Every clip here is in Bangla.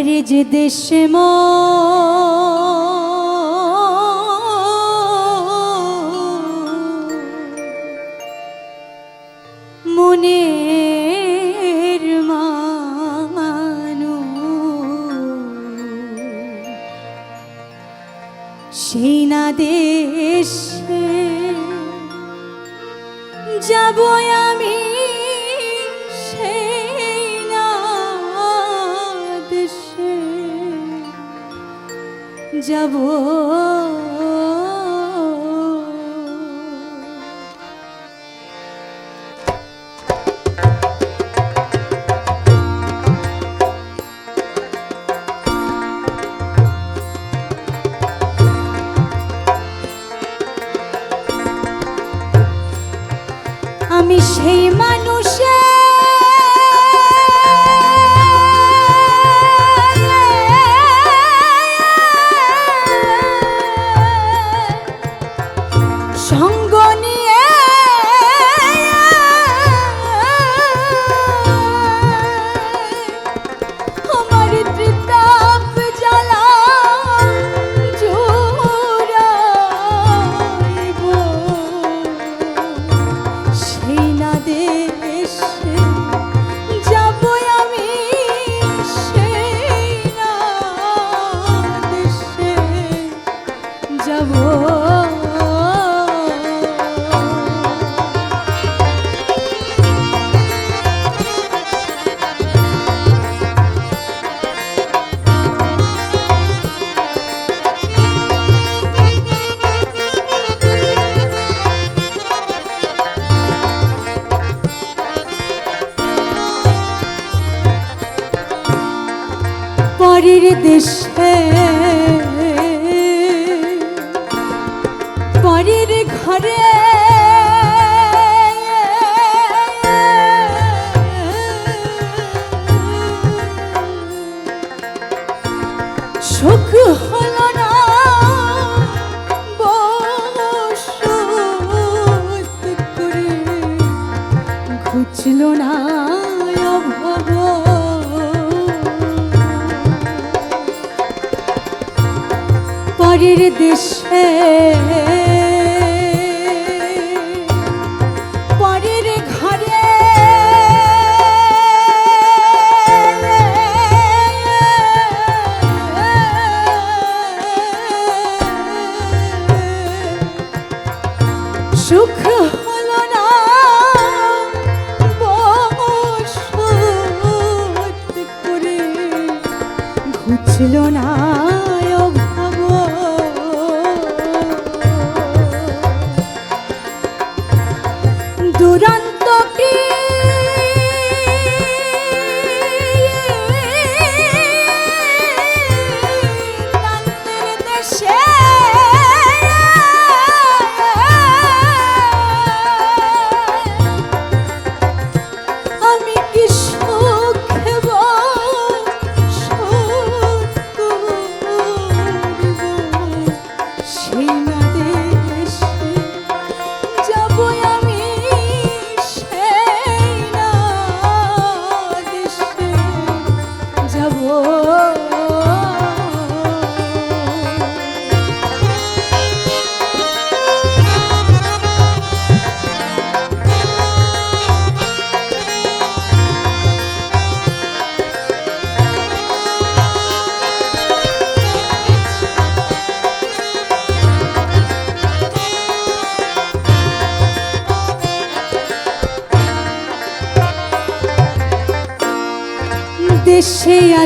আরে যে দেশে ম মনের মানু সেই যাব। আমি সেই মানুষে পরের দেশে। পরের ঘরে সুখ হলো না করে ঘুচল না। পরের দেশে। পরের ঘরে সুখ হলো না করে ঘুচল না।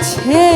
আছে।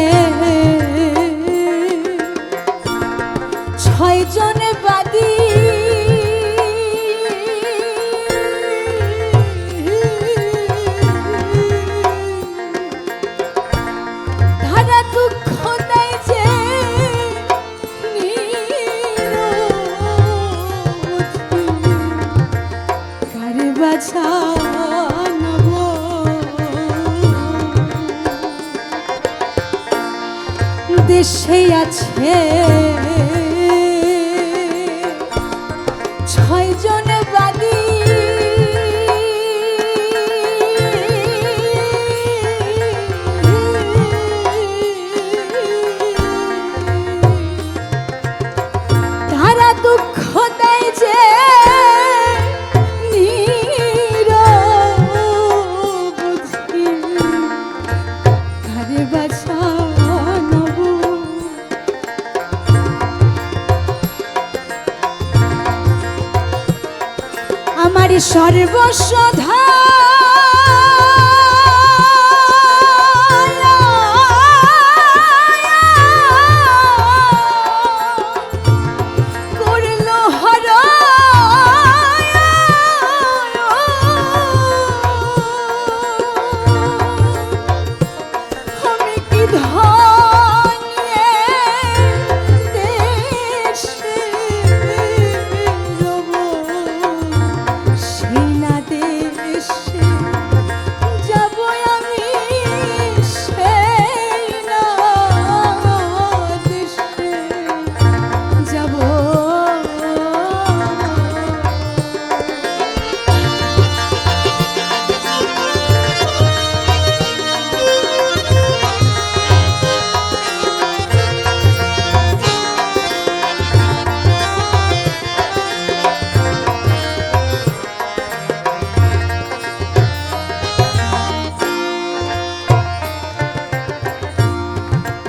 সদ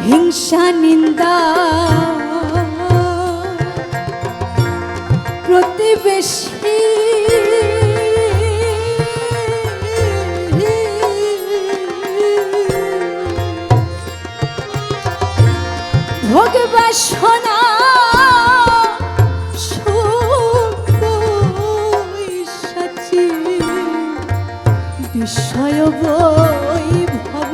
হিংসা নিন্দা প্রতিবেশী। ভোগ বাসনা বিষয় বই ভব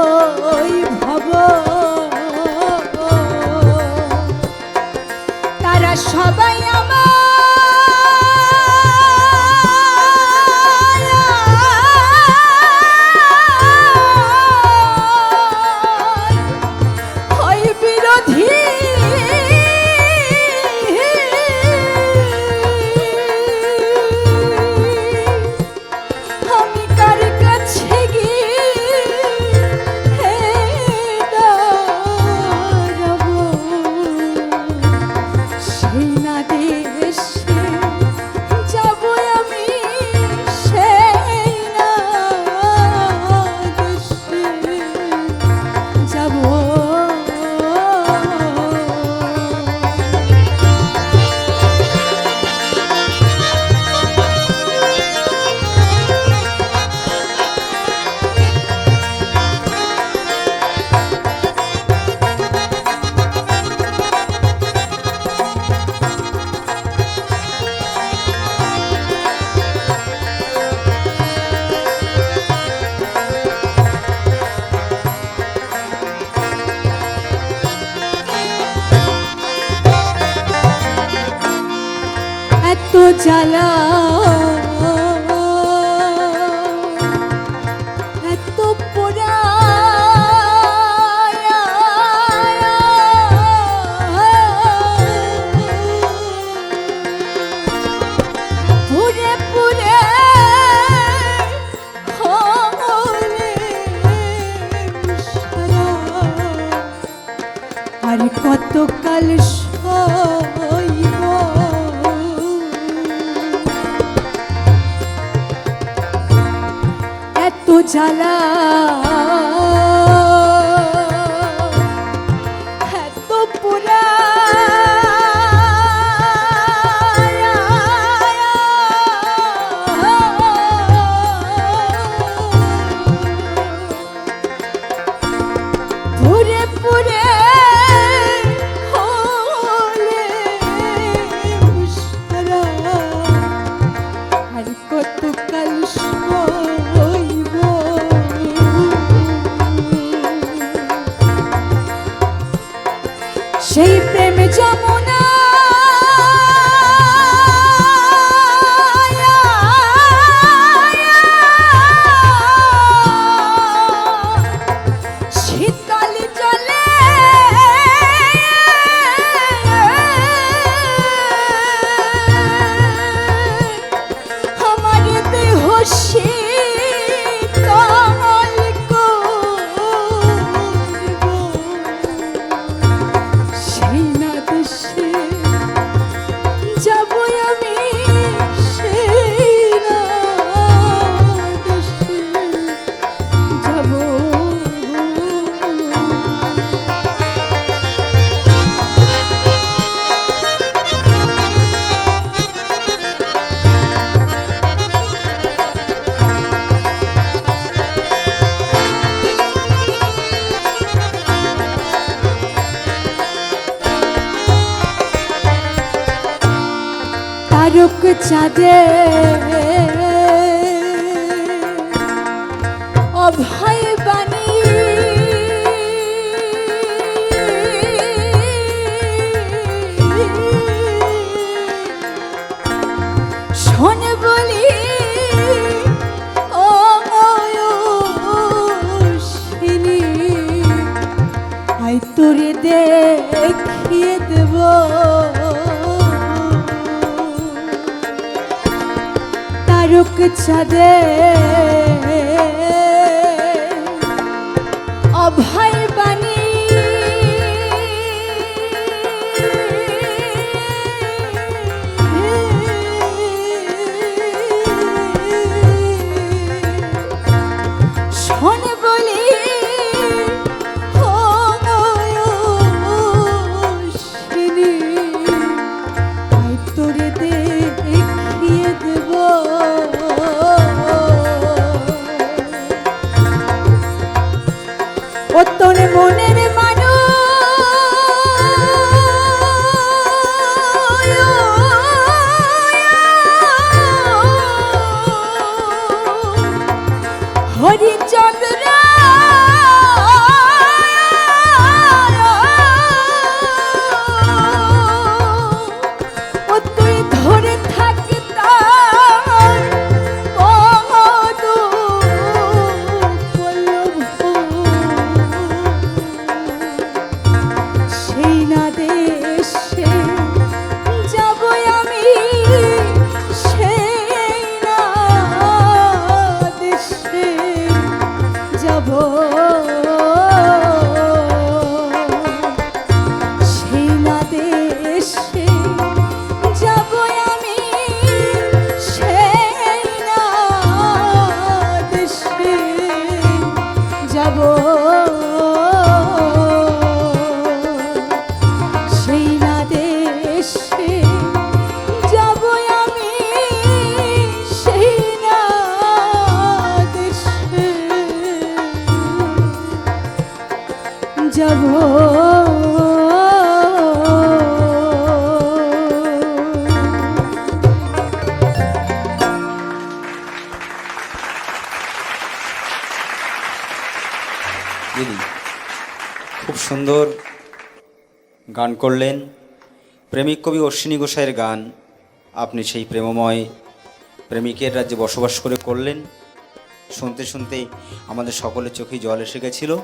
জ্বালা। shape চাঁদে অভয় বাণী। শোন বলি ও শিনি আই তোরে দেখিয়ে দেব। তারক চাঁদে হরিচন্দ্র যাব। খুব সুন্দর গান করলেন। প্রেমিক কবি অশ্বিনী গোসাইয়ের গান আপনি সেই প্রেমময় প্রেমিকের রাজ্যে বসবাস করে করলেন। শুনতে শুনতে আমাদের সকলের চোখে জল এসে গেছিল।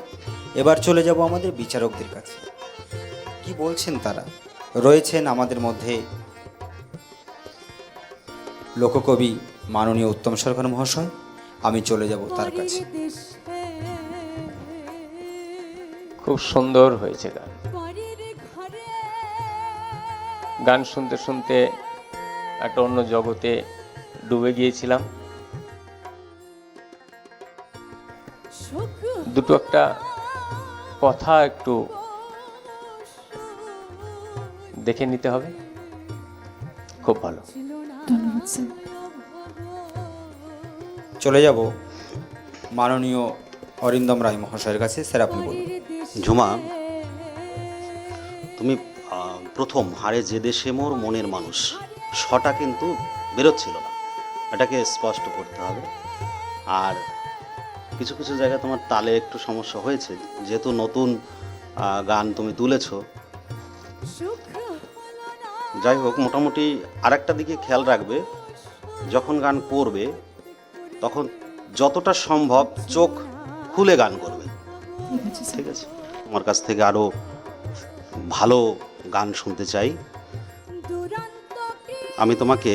এবার চলে যাব আমাদের বিচারকদের কাছে। কি বলছেন তারা? রয়েছেন আমাদের মধ্যে লোককবি মাননীয় উত্তম সরকার মহাশয়। আমি চলে যাব তার কাছে। খুব সুন্দর হয়েছে গান। গান শুনতে শুনতে একটা অন্য জগতে ডুবে গিয়েছিলাম। দুটো একটা কথা একটু দেখে নিতে হবে। খুব ভালো। ধন্যবাদ স্যার। চলে যাব মাননীয় অরিন্দম রায় মহাশয়ের কাছে। স্যার আপনি বলুন। ঝুমা তুমি আহ, প্রথম হারে যে দেশে মোর মনের মানুষ শটা কিন্তু বেরোচ্ছিল না। এটাকে স্পষ্ট করতে হবে। আর কিছু কিছু জায়গায় তোমার তালে একটু সমস্যা হয়েছে। যেহেতু নতুন গান তুমি তুলেছো। যাই হোক, মোটামুটি আরেকটা দিকে খেয়াল রাখবে, যখন গান করবে, তখন যতটা সম্ভব চোখ খুলে গান করবে। ঠিক আছে? আমার কাছ থেকে আরও ভালো গান শুনতে চাই। আমি তোমাকে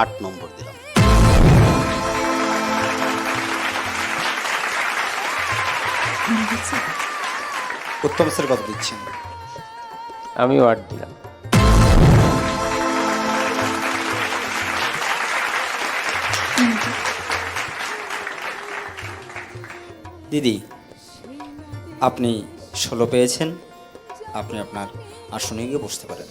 আট নম্বর দিলাম। উত্তম স্যার কত দিচ্ছেন। আমিও আট দিলাম। দিদি আপনি ষোলো পেয়েছেন আপনি আপনার আসনে গিয়ে বসতে পারেন।